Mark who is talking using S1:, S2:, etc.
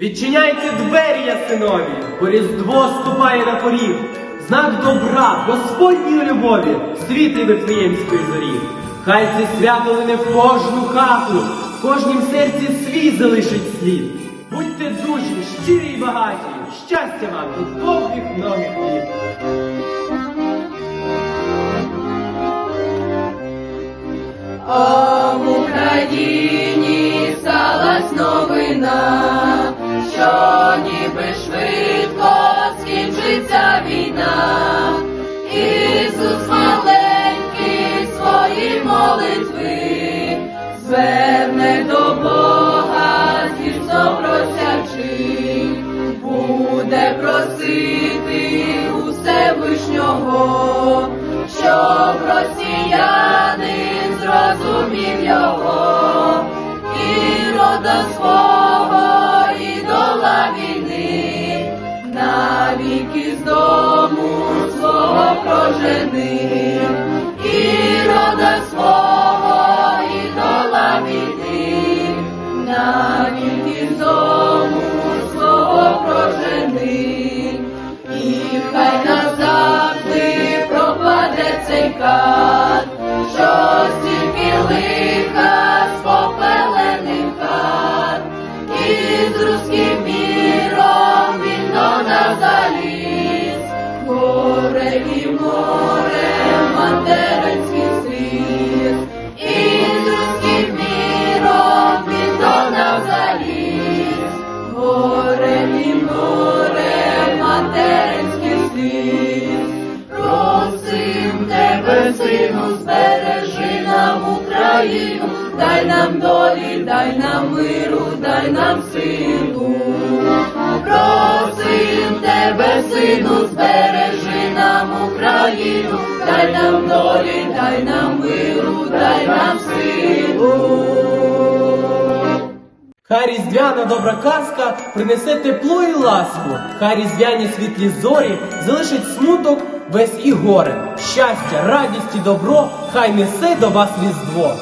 S1: Відчиняйте двері, ясинові, бо різдво ступає на поріг. Знак добра, Господньої любові, світлі Вифлеємської зорі. Хай це свято лине в кожну хату, в кожнім серці свій залишить слід. Будьте дружні, щирі й багаті, щастя вам і довгих многих літ.
S2: А Україні скінчиться війна. Ісус маленький свої молитви. Зверне до Бога, зірцо просячи, буде просити у Всевишнього, щоб росіянин зрозумів його, і рода прожени, і рода свого ідола війни, навіки з дому свого прожени, і хай назавжди пропаде цей кат, що стільки лиха з попелених і з руським материнський сліз, і з руським міром заліз, горе і море материнський сліз. Просим тебе, сину, збережи нам Україну, дай нам долі, дай нам миру, дай нам силу. Україну, дай нам долі, дай нам миру, дай нам силу.
S1: Хай різдвяна добра казка принесе тепло і ласку, хай різдвяні світлі зорі залишить смуток весь і горе. Щастя, радість і добро, хай несе до вас різдво.